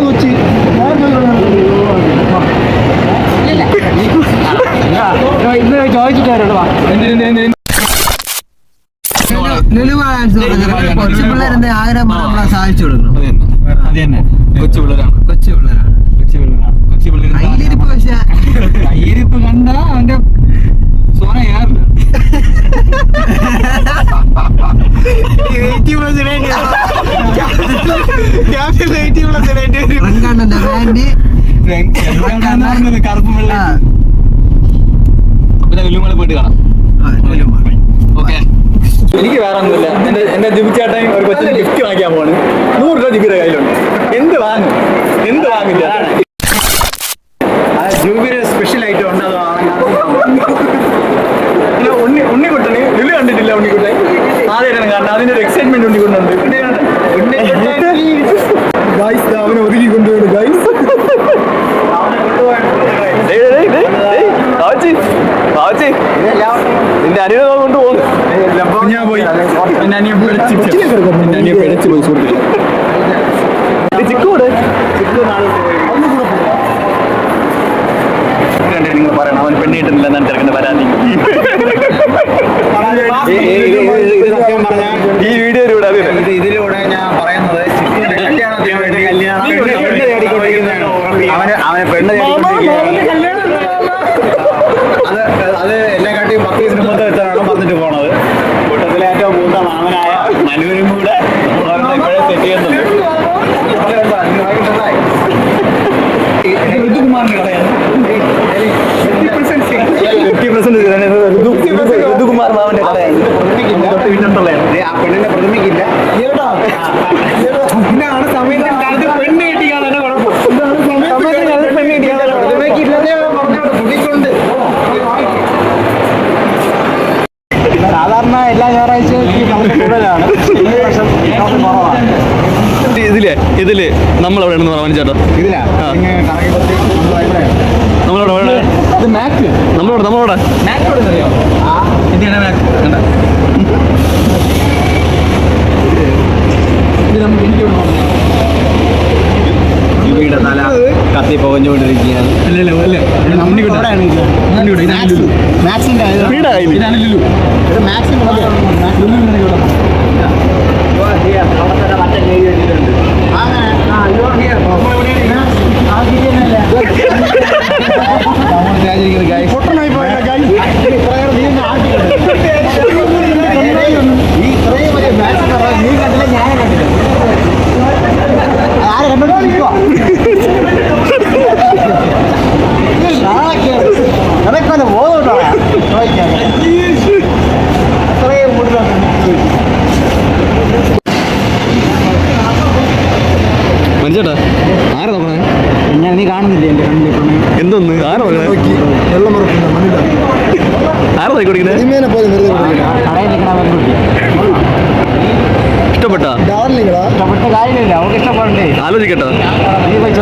യാത് കൊച്ചി ഇന്ന് ചോദിച്ചിട്ടായിരുന്നു കൊച്ചു പിള്ളേരെന്ത് ആഗ്രഹം നമ്മളെ സഹായിച്ചു കൊടുക്കണം അത് തന്നെ കൊച്ചു പിള്ളേരാണ് കൊച്ചു പിള്ളേരാണ് കൊച്ചു പിള്ളേരാണ് കൊച്ചു പിള്ളേർ കയ്യിലിരിപ്പ് പക്ഷെ. കയ്യിരിപ്പ് കണ്ട അവന്റെ കറുപ്പ് വെള്ള പിന്നെ പോയിട്ട് കാണാം. ഓക്കെ എനിക്ക് വേറെ ഒന്നുമില്ല. എന്റെ എന്റെ ജിബിച്ചേട്ടൻ ഒരു കൊച്ചിന് ഗിഫ്റ്റ് വാങ്ങിക്കാൻ പോണ് നൂറ് രൂപ ജിബിയുടെ കയ്യിലുണ്ട്. എന്ത് വാങ്ങും? എന്ത് വാങ്ങില്ല? ജൂബിയുടെ സ്പെഷ്യൽ ഐറ്റം ഉണ്ട് അത് പിന്നെ ഉണ്ണി ഉണ്ണിക്കുട്ടന് ലുലു കണ്ടിട്ടില്ല ഉണ്ണിക്കുട്ടൻ. ആദ്യമായിട്ടാണ് കാരണം അതിന്റെ ഒരു എക്സൈറ്റ്മെന്റ് ഉണ്ണിക്കുട്ടുണ്ട് ഗൈസ് നിന്റെ അനിയനെ കൊണ്ട് പോകും ഞാൻ പോയി എന്റെ അനിയൻ പിടിച്ച് പോയി സുഹൃത്തുക്കളെ ചിക്കൂടെ നിങ്ങൾ പറയണം. അവൻ പെണ്ണ് കിട്ടുന്നില്ല എന്നാണ് തിരക്കേണ്ട പരാതി. മനുവിനും കൂടെ ഇപ്പോഴേ സെറ്റ് ചെയ്യുന്നുണ്ട് ഋതുകുമാർ മാമന്റെ കടയാണ് തൊട്ട് വീട്ടിലുള്ളതാണ് ആ പെണ്ണിനെ പ്രതിമിക്കില്ല ഇതാണ് സമയത്തിന് കാലത്ത് പെണ്ണ് കിട്ടിയാണ് തന്നെ കുഴപ്പം സമയത്തിന് കാലത്ത് പെണ്ണ് കിട്ടിയാണ് പ്രതിമയ്ക്കില്ലെന്നേ പറഞ്ഞോട് കുടിക്കൊണ്ട് സാധാരണ എല്ലാ ഞായറാഴ്ചയും ഈ കണക്ക് കൂടുതലാണ് എന്തിനാണ് മാക്ക് കണ്ട? ഇത് നമുക്ക് എനിക്ക് നമ്മളവിടെ നമ്മളവിടെ കത്തി പുകഞ്ഞുകൊണ്ടിരിക്കുകയാണ്. അല്ലല്ലോ അല്ലേ മാക്സിന്റെ വീടാ കയ്യിൽ. ഇതാണ് ലുലു ഞാൻ നീ കാണുന്നില്ലേ എന്റെ കണ്ണിൽ പ്രണയം എന്തൊന്ന്? ആരാ നോക്കണേ വെള്ളം ഉറപ്പില്ല മണ്ണില്ല. ആരാ നോക്കി കൊടുക്കണേ സിനിമേനെ പോലെ വെറുതെ കൊടുക്കില്ല കടയിൽ നിൽക്കണ പെൺകുട്ടി ഇഷ്ടപ്പെട്ടാ? ഡാർലിങ്ങളാ ഇഷ്ടപ്പെട്ട കാര്യമില്ല അവൾക്ക് ഇഷ്ടപ്പെടണ്ടേ? ആലോചിക്കട്ടോ. നീ പോയി